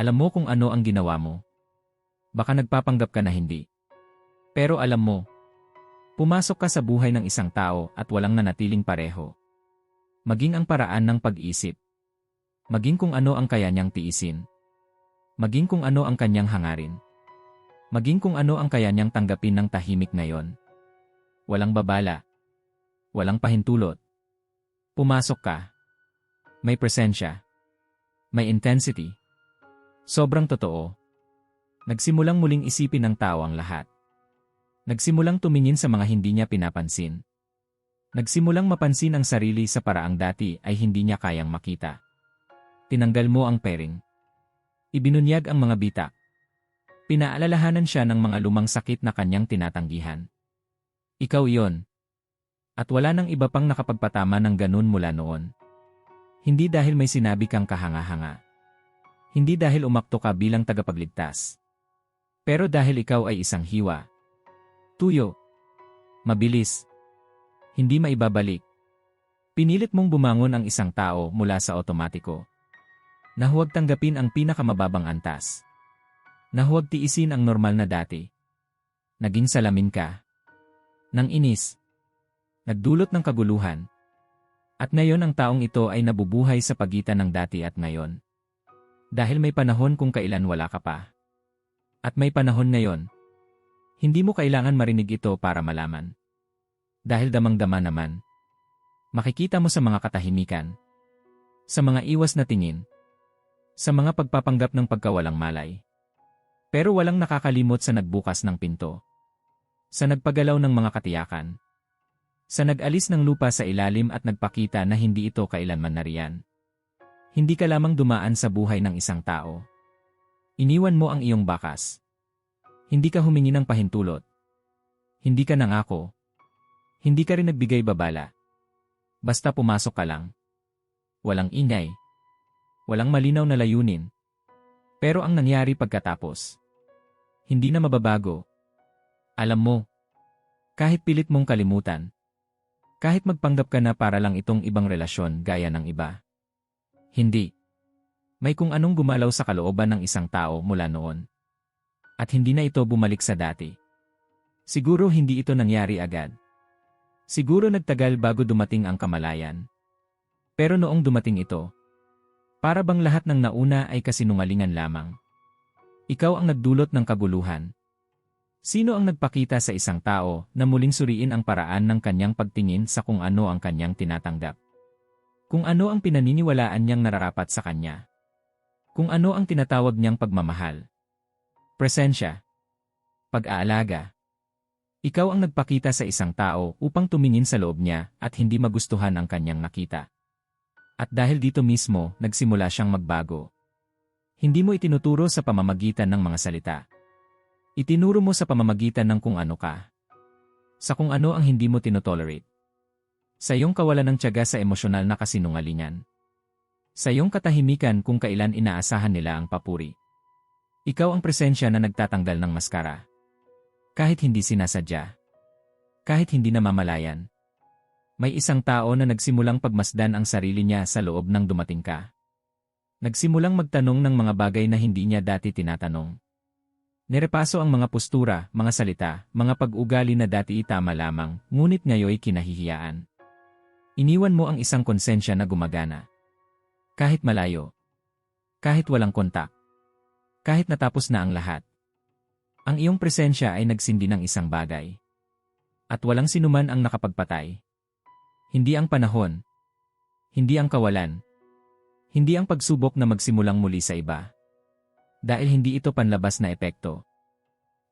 Alam mo kung ano ang ginawa mo. Baka nagpapanggap ka na hindi. Pero alam mo, pumasok ka sa buhay ng isang tao at walang nanatiling pareho. Maging ang paraan ng pag-isip. Maging kung ano ang kaya niyang tiisin. Maging kung ano ang kanyang hangarin. Maging kung ano ang kaya niyang tanggapin ng tahimik ngayon. Walang babala. Walang pahintulot. Pumasok ka. May presensya. May intensity. Sobrang totoo. Nagsimulang muling isipin ng tao ang lahat. Nagsimulang tumingin sa mga hindi niya pinapansin. Nagsimulang mapansin ang sarili sa paraang dati ay hindi niya kayang makita. Tinanggal mo ang pairing. Ibinunyag ang mga bita. Pinaalalahanan siya ng mga lumang sakit na kanyang tinatanggihan. Ikaw iyon. At wala nang iba pang nakapagpatama ng ganun mula noon. Hindi dahil may sinabi kang kahanga-hanga. Hindi dahil umakto ka bilang tagapagligtas. Pero dahil ikaw ay isang hiwa. Tuyo. Mabilis. Hindi maibabalik. Pinilit mong bumangon ang isang tao mula sa otomatiko. Na huwag tanggapin ang pinakamababang antas. Na huwag tiisin ang normal na dati. Naging salamin ka. Nang inis. Nagdulot ng kaguluhan. At ngayon ang taong ito ay nabubuhay sa pagitan ng dati at ngayon. Dahil may panahon kung kailan wala ka pa. At may panahon ngayon. Hindi mo kailangan marinig ito para malaman. Dahil damang-dama naman. Makikita mo sa mga katahimikan. Sa mga iwas na tingin. Sa mga pagpapanggap ng pagkawalang malay. Pero walang nakakalimot sa nagbukas ng pinto. Sa nagpagalaw ng mga katiyakan. Sa nag-alis ng lupa sa ilalim at nagpakita na hindi ito kailanman nariyan. Hindi ka lamang dumaan sa buhay ng isang tao. Iniwan mo ang iyong bakas. Hindi ka humingi ng pahintulot. Hindi ka nangako. Hindi ka rin nagbigay babala. Basta pumasok ka lang. Walang ingay. Walang malinaw na layunin. Pero ang nangyari pagkatapos. Hindi na mababago. Alam mo, kahit pilit mong kalimutan, kahit magpanggap ka na para lang itong ibang relasyon gaya ng iba. Hindi. May kung anong gumalaw sa kalooban ng isang tao mula noon. At hindi na ito bumalik sa dati. Siguro hindi ito nangyari agad. Siguro nagtagal bago dumating ang kamalayan. Pero noong dumating ito, para bang lahat ng nauna ay kasinungalingan lamang. Ikaw ang nagdulot ng kaguluhan. Sino ang nagpakita sa isang tao na muling suriin ang paraan ng kanyang pagtingin sa kung ano ang kanyang tinatanggap? Kung ano ang pinaniniwalaan niyang nararapat sa kanya? Kung ano ang tinatawag niyang pagmamahal? Presensya. Pag-aalaga. Ikaw ang nagpakita sa isang tao upang tumingin sa loob niya at hindi magustuhan ang kanyang nakita. At dahil dito mismo, nagsimula siyang magbago. Hindi mo itinuturo sa pamamagitan ng mga salita. Itinuro mo sa pamamagitan ng kung ano ka. Sa kung ano ang hindi mo tinotolerate. Sa iyong kawalan ng tiyaga sa emosyonal na kasinungalingan. Sa iyong katahimikan kung kailan inaasahan nila ang papuri. Ikaw ang presensya na nagtatanggal ng maskara. Kahit hindi sinasadya. Kahit hindi namamalayan. May isang tao na nagsimulang pagmasdan ang sarili niya sa loob ng dumating ka. Nagsimulang magtanong ng mga bagay na hindi niya dati tinatanong. Nirepaso ang mga postura, mga salita, mga pag-ugali na dati itama lamang, ngunit ngayoy kinahihiyaan. Iniwan mo ang isang konsensya na gumagana. Kahit malayo. Kahit walang kontak. Kahit natapos na ang lahat. Ang iyong presensya ay nagsindi ng isang bagay. At walang sinuman ang nakapagpatay. Hindi ang panahon. Hindi ang kawalan. Hindi ang pagsubok na magsimulang muli sa iba dahil hindi ito panlabas na epekto.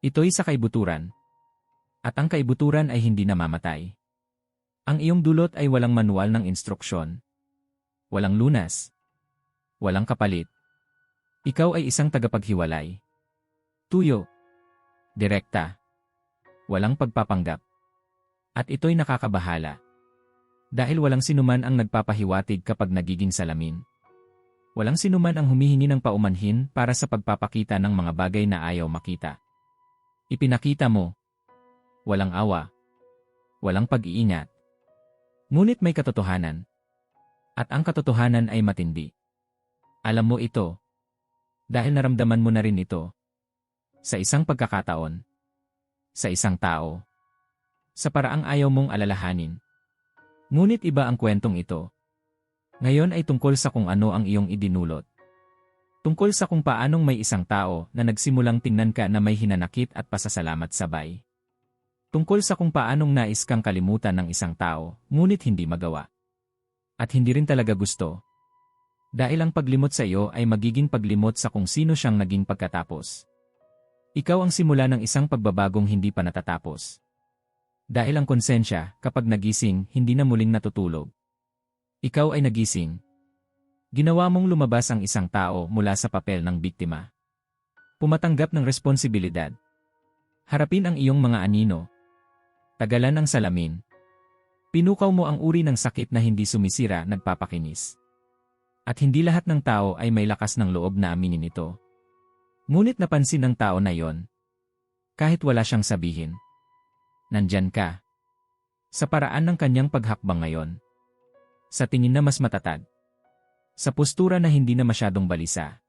Ito'y sa kaibuturan. At ang kaibuturan ay hindi namamatay. Ang iyong dulot ay walang manual ng instruksyon. Walang lunas. Walang kapalit. Ikaw ay isang tagapaghiwalay. Tuyo. Direkta. Walang pagpapanggap. At ito'y nakakabahala. Dahil walang sinuman ang nagpapahiwatig kapag nagiging salamin. Walang sinuman ang humihingi ng paumanhin para sa pagpapakita ng mga bagay na ayaw makita. Ipinakita mo. Walang awa. Walang pag-iingat. Ngunit may katotohanan. At ang katotohanan ay matindi. Alam mo ito. Dahil naramdaman mo na rin ito. Sa isang pagkakataon. Sa isang tao. Sa paraang ayaw mong alalahanin. Ngunit iba ang kwentong ito. Ngayon ay tungkol sa kung ano ang iyong idinulot. Tungkol sa kung paanong may isang tao na nagsimulang tingnan ka na may hinanakit at pasasalamat sabay. Tungkol sa kung paanong nais kang kalimutan ng isang tao, ngunit hindi magawa. At hindi rin talaga gusto. Dahil ang paglimot sa iyo ay magiging paglimot sa kung sino siyang naging pagkatapos. Ikaw ang simula ng isang pagbabagong hindi pa natatapos. Dahil ang konsensya, kapag nagising, hindi na muling natutulog. Ikaw ay nagising. Ginawa mong lumabas ang isang tao mula sa papel ng biktima. Pumatanggap ng responsibilidad. Harapin ang iyong mga anino, Tagalan ng salamin. Pinukaw mo ang uri ng sakit na hindi sumisira nagpapakinis. At hindi lahat ng tao ay may lakas ng loob na aminin ito. Ngunit napansin ng tao na yon. Kahit wala siyang sabihin. Nandyan ka. Sa paraan ng kanyang paghakbang ngayon. Sa tingin na mas matatag. Sa postura na hindi na masyadong balisa.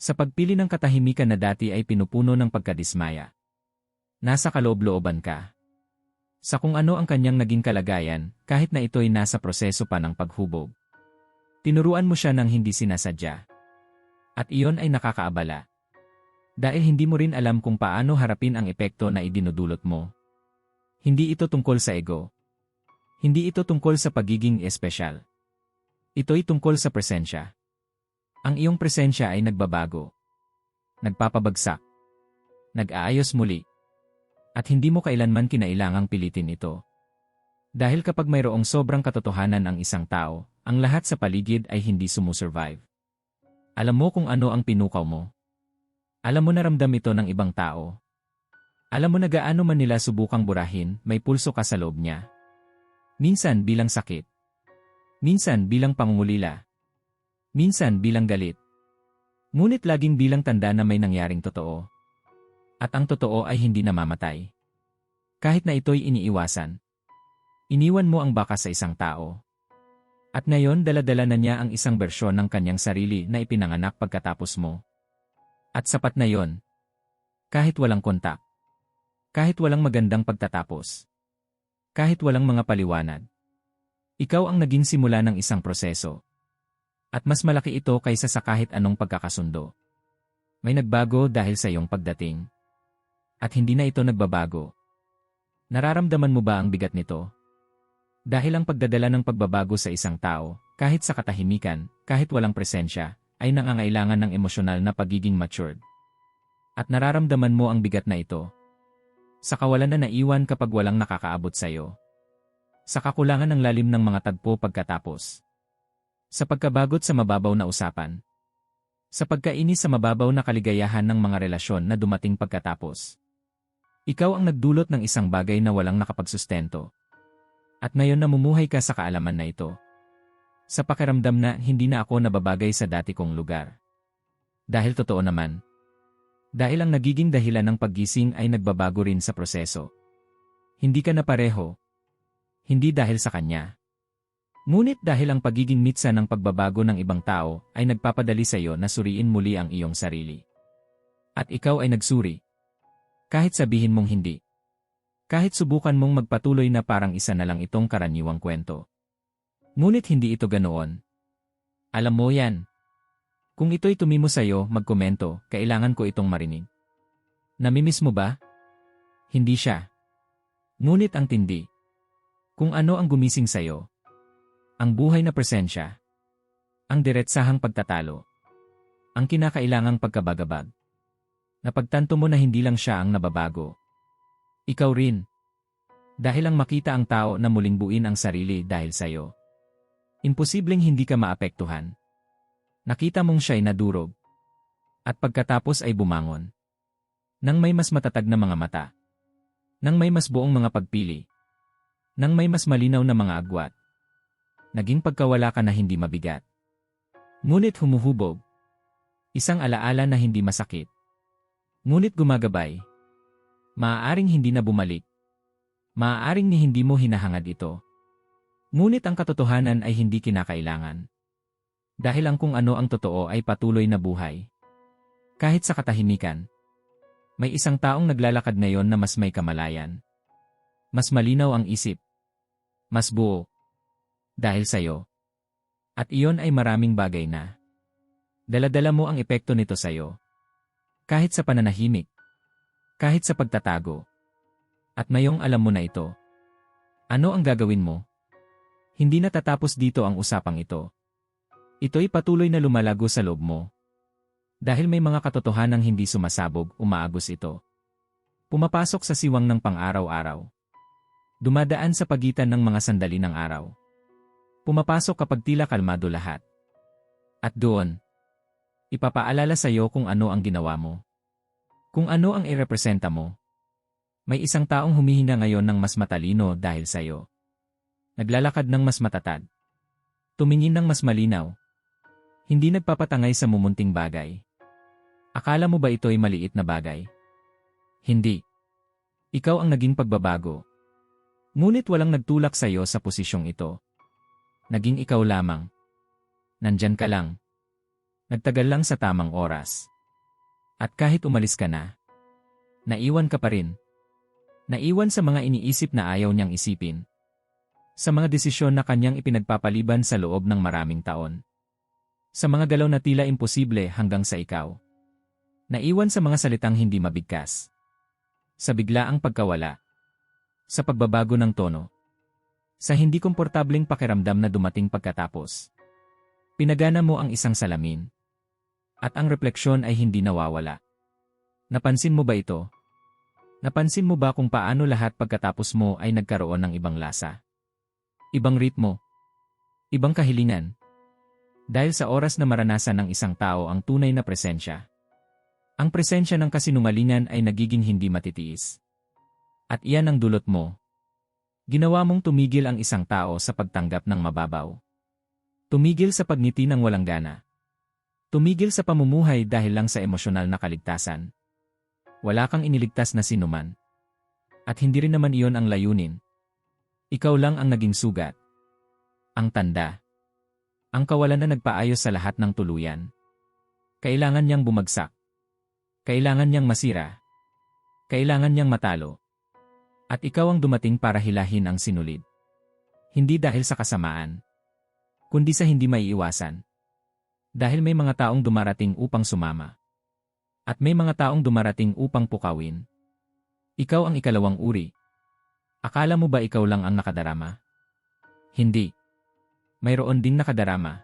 Sa pagpili ng katahimikan na dati ay pinupuno ng pagkadismaya. Nasa kaloob-looban ka sa kung ano ang kanyang naging kalagayan, kahit na ito'y nasa proseso pa ng paghubog. Tinuruan mo siya ng hindi sinasadya. At iyon ay nakakaabala. Dahil hindi mo rin alam kung paano harapin ang epekto na idinudulot mo. Hindi ito tungkol sa ego. Hindi ito tungkol sa pagiging espesyal. Ito'y tungkol sa presensya. Ang iyong presensya ay nagbabago. Nagpapabagsak. Nag-aayos muli at hindi mo kailanman kinailangang pilitin ito. Dahil kapag mayroong sobrang katotohanan ang isang tao, ang lahat sa paligid ay hindi sumusurvive. Alam mo kung ano ang pinukaw mo. Alam mo na ito ng ibang tao. Alam mo na gaano man nila subukang burahin, may pulso ka sa loob niya. Minsan bilang sakit. Minsan bilang pangungulila. Minsan bilang galit. Ngunit laging bilang tanda na may nangyaring totoo. At ang totoo ay hindi namamatay. Kahit na ito'y iniiwasan. Iniwan mo ang baka sa isang tao. At ngayon daladala na niya ang isang bersyon ng kanyang sarili na ipinanganak pagkatapos mo. At sapat na yon. Kahit walang kontak. Kahit walang magandang pagtatapos. Kahit walang mga paliwanag. Ikaw ang naging simula ng isang proseso. At mas malaki ito kaysa sa kahit anong pagkakasundo. May nagbago dahil sa iyong pagdating. At hindi na ito nagbabago. Nararamdaman mo ba ang bigat nito? Dahil ang pagdadala ng pagbabago sa isang tao, kahit sa katahimikan, kahit walang presensya, ay nangangailangan ng emosyonal na pagiging matured. At nararamdaman mo ang bigat na ito. Sa kawalan na naiwan kapag walang nakakaabot sa iyo. Sa kakulangan ng lalim ng mga tagpo pagkatapos. Sa pagkabagot sa mababaw na usapan. Sa pagkainis sa mababaw na kaligayahan ng mga relasyon na dumating pagkatapos. Ikaw ang nagdulot ng isang bagay na walang nakapagsustento. At ngayon namumuhay ka sa kaalaman na ito. Sa pakiramdam na hindi na ako nababagay sa dati kong lugar. Dahil totoo naman. Dahil ang nagiging dahilan ng paggising ay nagbabago rin sa proseso. Hindi ka na pareho. Hindi dahil sa kanya. Ngunit dahil ang pagiging mitsa ng pagbabago ng ibang tao ay nagpapadali sa iyo na suriin muli ang iyong sarili. At ikaw ay nagsuri. Kahit sabihin mong hindi. Kahit subukan mong magpatuloy na parang isa na lang itong karaniwang kwento. Ngunit hindi ito ganoon. Alam mo yan. Kung ito'y tumimo sa'yo, magkomento, kailangan ko itong marinig. Namimiss mo ba? Hindi siya. Ngunit ang tindi. Kung ano ang gumising sa'yo. Ang buhay na presensya. Ang diretsahang pagtatalo. Ang kinakailangang pagkabagabag. Napagtanto mo na hindi lang siya ang nababago. Ikaw rin. Dahil ang makita ang tao na muling buin ang sarili dahil sa'yo. Imposibleng hindi ka maapektuhan. Nakita mong siya'y nadurog. At pagkatapos ay bumangon. Nang may mas matatag na mga mata. Nang may mas buong mga pagpili. Nang may mas malinaw na mga agwat. Naging pagkawala ka na hindi mabigat. Ngunit humuhubog. Isang alaala na hindi masakit. Ngunit gumagabay. Maaaring hindi na bumalik. Maaaring ni hindi mo hinahangad ito. Ngunit ang katotohanan ay hindi kinakailangan. Dahil ang kung ano ang totoo ay patuloy na buhay. Kahit sa katahimikan, may isang taong naglalakad ngayon na mas may kamalayan. Mas malinaw ang isip. Mas buo. Dahil sa'yo. At iyon ay maraming bagay na. Daladala mo ang epekto nito sa'yo. Kahit sa pananahimik. Kahit sa pagtatago. At ngayong alam mo na ito. Ano ang gagawin mo? Hindi na tatapos dito ang usapang ito. Ito'y patuloy na lumalago sa loob mo. Dahil may mga katotohanang hindi sumasabog, umaagos ito. Pumapasok sa siwang ng pang-araw-araw. Dumadaan sa pagitan ng mga sandali ng araw. Pumapasok kapag tila kalmado lahat. At doon, ipapaalala sa iyo kung ano ang ginawa mo. Kung ano ang irepresenta mo. May isang taong humihina ngayon ng mas matalino dahil sa iyo. Naglalakad ng mas matatag. Tumingin ng mas malinaw. Hindi nagpapatangay sa mumunting bagay. Akala mo ba ito'y maliit na bagay? Hindi. Ikaw ang naging pagbabago. Ngunit walang nagtulak sa iyo sa posisyong ito. Naging ikaw lamang. Nandyan ka lang. Nagtagal lang sa tamang oras. At kahit umalis ka na, naiwan ka pa rin. Naiwan sa mga iniisip na ayaw niyang isipin. Sa mga desisyon na kanyang ipinagpapaliban sa loob ng maraming taon. Sa mga galaw na tila imposible hanggang sa ikaw. Naiwan sa mga salitang hindi mabigkas. Sa biglaang pagkawala. Sa pagbabago ng tono. Sa hindi komportableng pakiramdam na dumating pagkatapos. Pinagana mo ang isang salamin. At ang refleksyon ay hindi nawawala. Napansin mo ba ito? Napansin mo ba kung paano lahat pagkatapos mo ay nagkaroon ng ibang lasa? Ibang ritmo? Ibang kahilingan? Dahil sa oras na maranasan ng isang tao ang tunay na presensya. Ang presensya ng kasinungalingan ay nagiging hindi matitiis. At iyan ang dulot mo. Ginawa mong tumigil ang isang tao sa pagtanggap ng mababaw. Tumigil sa pagngiti ng walang gana. Tumigil sa pamumuhay dahil lang sa emosyonal na kaligtasan. Wala kang iniligtas na sinuman. At hindi rin naman iyon ang layunin. Ikaw lang ang naging sugat. Ang tanda. Ang kawalan na nagpaayos sa lahat ng tuluyan. Kailangan niyang bumagsak. Kailangan niyang masira. Kailangan niyang matalo. At ikaw ang dumating para hilahin ang sinulid. Hindi dahil sa kasamaan. Kundi sa hindi maiiwasan. Dahil may mga taong dumarating upang sumama. At may mga taong dumarating upang pukawin. Ikaw ang ikalawang uri. Akala mo ba ikaw lang ang nakadarama? Hindi. Mayroon ding nakadarama.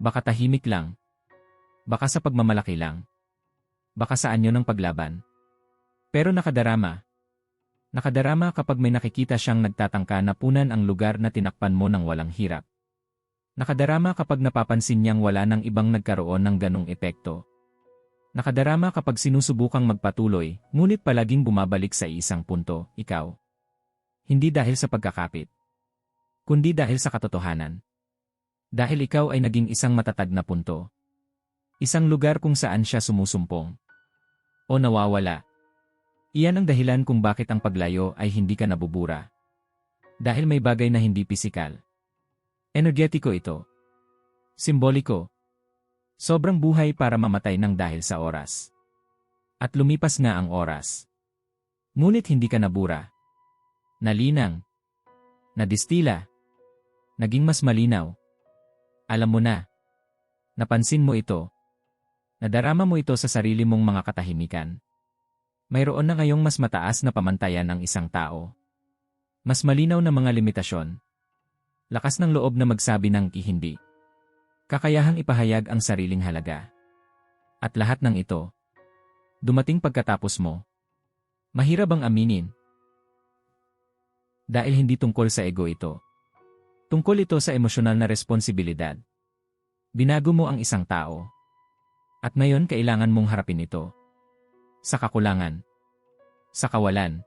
Baka tahimik lang. Baka sa pagmamalaki lang baka sa anyo ng paglaban. Pero nakadarama. Nakadarama kapag may nakikita siyang nagtatangka na punan ang lugar na tinakpan mo ng walang hirap. Nakadarama kapag napapansin niyang wala nang ibang nagkaroon ng ganong epekto. Nakadarama kapag sinusubukang magpatuloy, ngunit palaging bumabalik sa isang punto, ikaw. Hindi dahil sa pagkakapit. Kundi dahil sa katotohanan. Dahil ikaw ay naging isang matatag na punto. Isang lugar kung saan siya sumusumpong o nawawala. Iyan ang dahilan kung bakit ang paglayo ay hindi ka nabubura. Dahil may bagay na hindi pisikal. Energetiko ito. Simboliko. Sobrang buhay para mamatay ng dahil sa oras. At lumipas nga ang oras. Ngunit hindi ka nabura. Nalinang. Nadistila. Naging mas malinaw. Alam mo na. Napansin mo ito. Nadarama mo ito sa sarili mong mga katahimikan. Mayroon na ngayong mas mataas na pamantayan ng isang tao. Mas malinaw na mga limitasyon. Lakas ng loob na magsabi ng hindi. Kakayahang ipahayag ang sariling halaga. At lahat ng ito, dumating pagkatapos mo. Mahirap bang aminin? Dahil hindi tungkol sa ego ito. Tungkol ito sa emosyonal na responsibilidad. Binago mo ang isang tao at ngayon kailangan mong harapin ito. Sa kakulangan. Sa kawalan.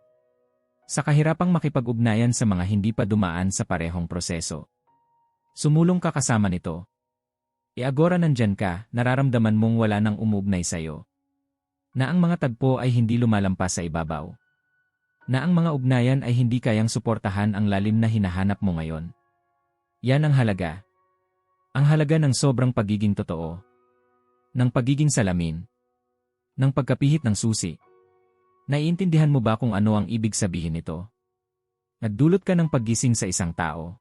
Sa kahirapang makipag-ugnayan sa mga hindi pa dumaan sa parehong proseso. Sumulong ka kasama nito. Iagora nandyan ka, nararamdaman mong wala nang umugnay sa'yo. Na ang mga tagpo ay hindi lumalampas sa ibabaw. Na ang mga ugnayan ay hindi kayang suportahan ang lalim na hinahanap mo ngayon. Yan ang halaga. Ang halaga ng sobrang pagiging totoo ng pagiging salamin, Ng pagkapihit ng susi. Naiintindihan mo ba kung ano ang ibig sabihin nito? Nagdulot ka ng paggising sa isang tao.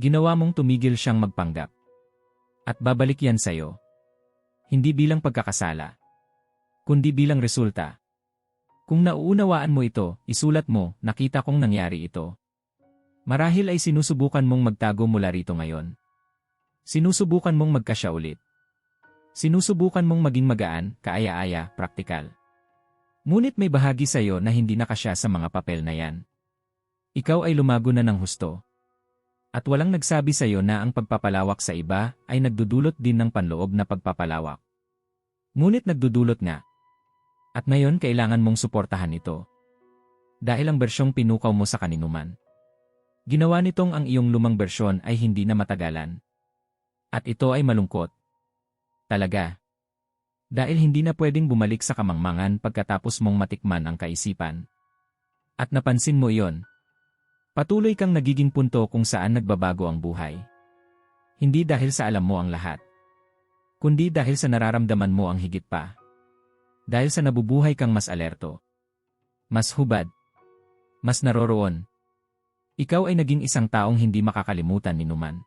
Ginawa mong tumigil siyang magpanggap. At babalik yan sa'yo. Hindi bilang pagkakasala. Kundi bilang resulta. Kung nauunawaan mo ito, isulat mo, nakita kong nangyari ito. Marahil ay sinusubukan mong magtago mula rito ngayon. Sinusubukan mong magkasya ulit. Sinusubukan mong maging magaan, kaaya-aya, praktikal. Ngunit may bahagi sa iyo na hindi nakasya sa mga papel na yan. Ikaw ay lumago na ng husto. At walang nagsabi sa iyo na ang pagpapalawak sa iba ay nagdudulot din ng panloob na pagpapalawak. Ngunit nagdudulot nga. At ngayon kailangan mong suportahan ito. Dahil ang bersyong pinukaw mo sa kaninuman. Ginawa nitong ang iyong lumang bersyon ay hindi na matagalan. At ito ay malungkot. Talaga. Dahil hindi na pwedeng bumalik sa kamangmangan pagkatapos mong matikman ang kaisipan. At napansin mo iyon. Patuloy kang nagiging punto kung saan nagbabago ang buhay. Hindi dahil sa alam mo ang lahat. Kundi dahil sa nararamdaman mo ang higit pa. Dahil sa nabubuhay kang mas alerto. Mas hubad. Mas naroroon. Ikaw ay naging isang taong hindi makakalimutan ni Numan.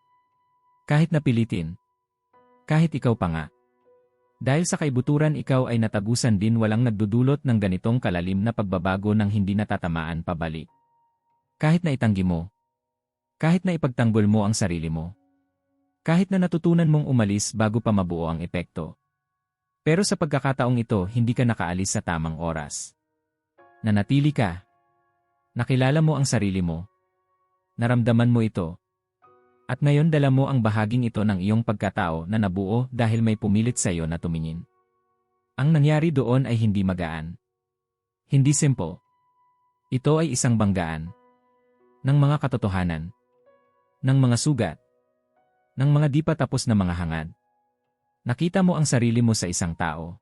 Kahit napilitin. Kahit ikaw pa nga. Dahil sa kaibuturan ikaw ay natagusan din walang nagdudulot ng ganitong kalalim na pagbabago ng hindi natatamaan pabalik. Kahit na itanggi mo. Kahit na ipagtanggol mo ang sarili mo. Kahit na natutunan mong umalis bago pa mabuo ang epekto. Pero sa pagkakataong ito hindi ka nakaalis sa tamang oras. Nanatili ka. Nakilala mo ang sarili mo. Naramdaman mo ito. At ngayon dala mo ang bahaging ito ng iyong pagkatao na nabuo dahil may pumilit sa iyo na tumingin. Ang nangyari doon ay hindi magaan. Hindi simple. Ito ay isang banggaan. Ng mga katotohanan. Ng mga sugat. Ng mga di pa tapos na mga hangad. Nakita mo ang sarili mo sa isang tao.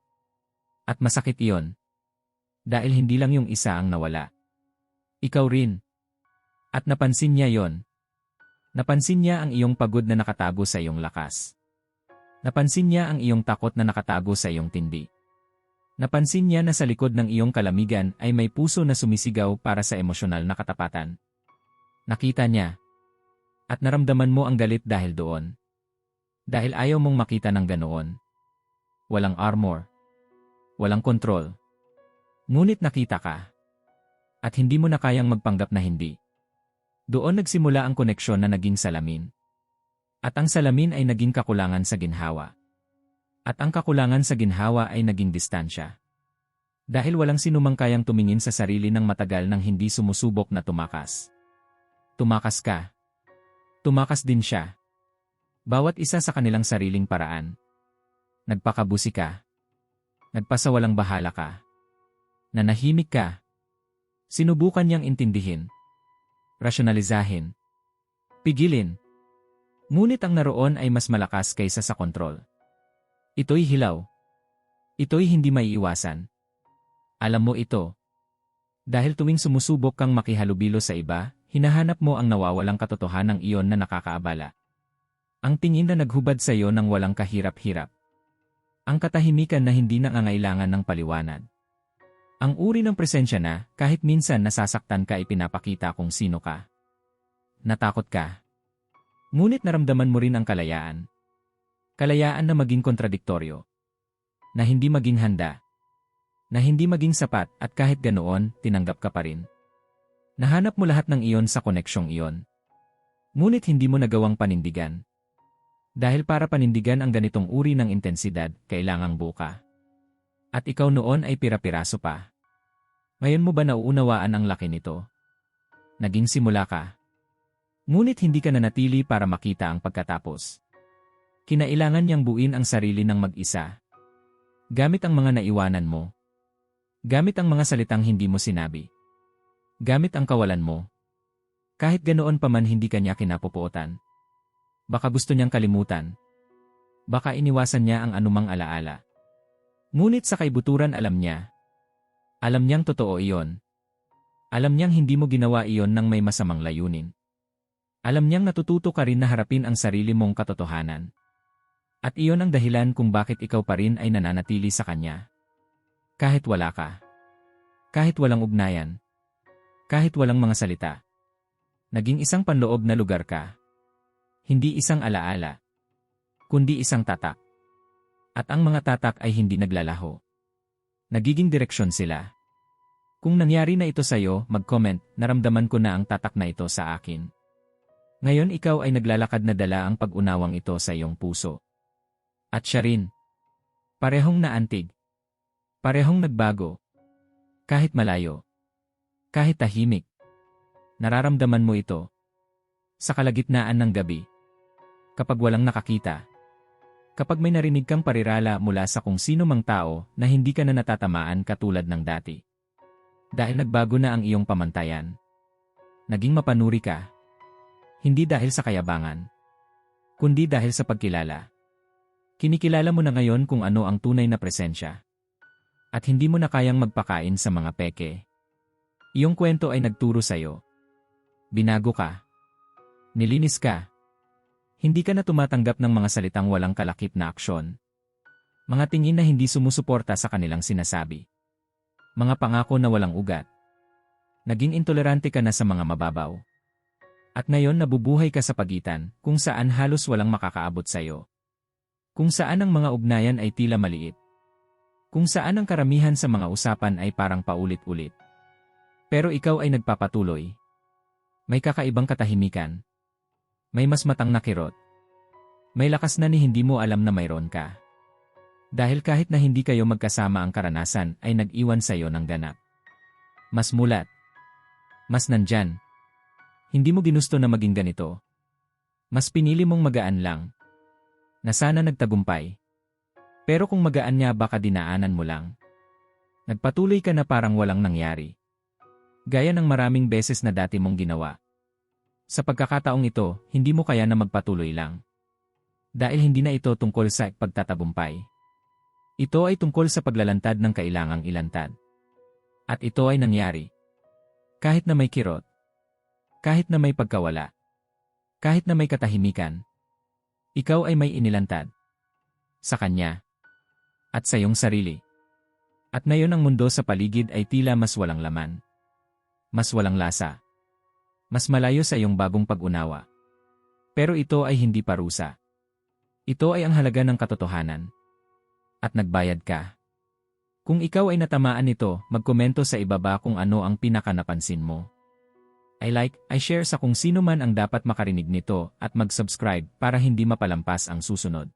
At masakit iyon. Dahil hindi lang yung isa ang nawala. Ikaw rin. At napansin niya yon Napansin niya ang iyong pagod na nakatago sa iyong lakas. Napansin niya ang iyong takot na nakatago sa iyong tindi. Napansin niya na sa likod ng iyong kalamigan ay may puso na sumisigaw para sa emosyonal na katapatan. Nakita niya. At naramdaman mo ang galit dahil doon. Dahil ayaw mong makita ng ganoon. Walang armor. Walang kontrol. Ngunit nakita ka. At hindi mo na kayang magpanggap na hindi. Doon nagsimula ang koneksyon na naging salamin. At ang salamin ay naging kakulangan sa ginhawa. At ang kakulangan sa ginhawa ay naging distansya. Dahil walang sinumang kayang tumingin sa sarili ng matagal nang hindi sumusubok na tumakas. Tumakas ka. Tumakas din siya. Bawat isa sa kanilang sariling paraan. Nagpakabusi ka. Nagpasawalang bahala ka. Nanahimik ka. Sinubukan niyang intindihin rasyonalizahin, pigilin. Ngunit ang naroon ay mas malakas kaysa sa kontrol. Ito'y hilaw. Ito'y hindi maiiwasan. Alam mo ito. Dahil tuwing sumusubok kang makihalubilo sa iba, hinahanap mo ang nawawalang katotohanan ng iyon na nakakaabala. Ang tingin na naghubad sa iyo ng walang kahirap-hirap. Ang katahimikan na hindi nangangailangan ng paliwanag. Ang uri ng presensya na, kahit minsan nasasaktan ka ipinapakita kung sino ka. Natakot ka. Ngunit naramdaman mo rin ang kalayaan. Kalayaan na maging kontradiktoryo. Na hindi maging handa. Na hindi maging sapat at kahit ganoon, tinanggap ka pa rin. Nahanap mo lahat ng iyon sa koneksyong iyon. Ngunit hindi mo nagawang panindigan. Dahil para panindigan ang ganitong uri ng intensidad, kailangang buka. At ikaw noon ay pira-piraso pa. Ngayon mo ba nauunawaan ang laki nito? Naging simula ka. Ngunit hindi ka nanatili para makita ang pagkatapos. Kinailangan niyang buin ang sarili ng mag-isa. Gamit ang mga naiwanan mo. Gamit ang mga salitang hindi mo sinabi. Gamit ang kawalan mo. Kahit ganoon pa man hindi kanya kinapupuotan. Baka gusto niyang kalimutan. Baka iniwasan niya ang anumang alaala. Ngunit sa kaibuturan alam niya. Alam niyang totoo iyon. Alam niyang hindi mo ginawa iyon ng may masamang layunin. Alam niyang natututo ka rin na harapin ang sarili mong katotohanan. At iyon ang dahilan kung bakit ikaw pa rin ay nananatili sa kanya. Kahit wala ka. Kahit walang ugnayan. Kahit walang mga salita. Naging isang panloob na lugar ka. Hindi isang alaala. Kundi isang tatak. At ang mga tatak ay hindi naglalaho. Nagiging direksyon sila. Kung nangyari na ito sa'yo, mag-comment, naramdaman ko na ang tatak na ito sa akin. Ngayon ikaw ay naglalakad na dala ang pag-unawang ito sa iyong puso. At siya rin. Parehong naantig. Parehong nagbago. Kahit malayo. Kahit tahimik. Nararamdaman mo ito. Sa kalagitnaan ng gabi. Kapag walang nakakita. Kapag may narinig kang parirala mula sa kung sino mang tao na hindi ka na natatamaan katulad ng dati. Dahil nagbago na ang iyong pamantayan. Naging mapanuri ka. Hindi dahil sa kayabangan. Kundi dahil sa pagkilala. Kinikilala mo na ngayon kung ano ang tunay na presensya. At hindi mo na kayang magpakain sa mga peke. Iyong kwento ay nagturo sa'yo. Binago ka. Nilinis ka. Hindi ka na tumatanggap ng mga salitang walang kalakip na aksyon. Mga tingin na hindi sumusuporta sa kanilang sinasabi. Mga pangako na walang ugat. Naging intolerante ka na sa mga mababaw. At ngayon nabubuhay ka sa pagitan kung saan halos walang makakaabot sa'yo. Kung saan ang mga ugnayan ay tila maliit. Kung saan ang karamihan sa mga usapan ay parang paulit-ulit. Pero ikaw ay nagpapatuloy. May kakaibang katahimikan. May mas matang na kirot. May lakas na ni hindi mo alam na mayroon ka. Dahil kahit na hindi kayo magkasama ang karanasan ay nag-iwan sa iyo ng ganap. Mas mulat. Mas nandyan. Hindi mo ginusto na maging ganito. Mas pinili mong magaan lang. Na sana nagtagumpay. Pero kung magaan niya baka dinaanan mo lang. Nagpatuloy ka na parang walang nangyari. Gaya ng maraming beses na dati mong ginawa. Sa pagkakataong ito, hindi mo kaya na magpatuloy lang. Dahil hindi na ito tungkol sa pagtatagumpay. Ito ay tungkol sa paglalantad ng kailangang ilantad. At ito ay nangyari. Kahit na may kirot. Kahit na may pagkawala. Kahit na may katahimikan. Ikaw ay may inilantad. Sa kanya. At sa iyong sarili. At ngayon ang mundo sa paligid ay tila mas walang laman. Mas walang lasa. Mas malayo sa iyong bagong pag-unawa. Pero ito ay hindi parusa. Ito ay ang halaga ng katotohanan. At nagbayad ka. Kung ikaw ay natamaan nito, magkomento sa ibaba kung ano ang pinaka napansin mo. I like, I share sa kung sino man ang dapat makarinig nito at mag-subscribe para hindi mapalampas ang susunod.